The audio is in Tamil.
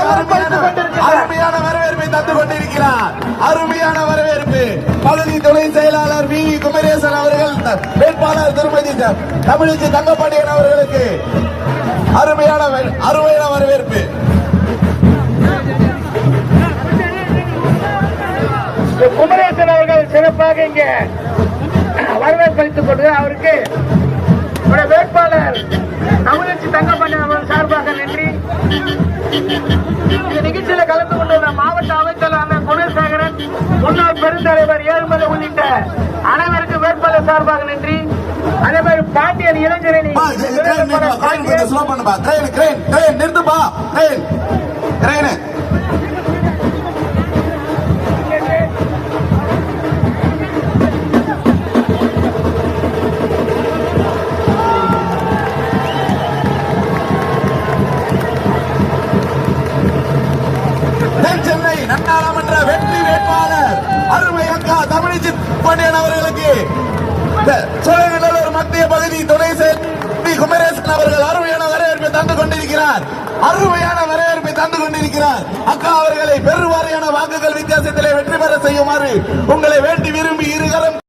அருமையான அருமையான வரவேற்பை. தந்து கொண்டிருக்கிறார் அருமையான வரவேற்பு பகுதி துணை செயலாளர் வி குமரேசன் அவர்கள் வேட்பாளர் திருமதி தமிழிசை தங்கப்பாண்டியன் அவர்களுக்கு அருமையான அருமையான வரவேற்பு குமரேசன் அவர்கள் சிறப்பாக இங்க வரவேற்பளித்துக் கொண்டு அவருக்கு வேட்பாளர் இந்த நிகழ்ச்சியில கலந்து கொண்டுள்ள மாவட்ட அமைச்சரான குணசேகரன் முன்னாள் பெருந்தலைவர் ஏழுமலை உள்ளிட்ட அனைவருக்கும் வேட்பாளர் சார்பாக நன்றி. அதே மாதிரி பாண்டியன் இளைஞரணி நிறுத்துப்பா, தென் சென்னை நன்னாராமன்ற வெற்றி வேட்பாளர் அருமை அக்கா தமிழிச்சி பாண்டியன் அவர்களுக்கு த- சோழநல்லூர் மத்திய பகுதி துணை செயலர் குமரேசன் அவர்கள் அருமையான வரவேற்பை தந்து கொண்டிருக்கிறார். அருமையான வரவேற்பை தந்து கொண்டிருக்கிறார். அக்கா அவர்களை பெருவாரியான வாக்குகள் வித்தியாசத்திலே வெற்றி பெற செய்யுமாறு உங்களை வேண்டும்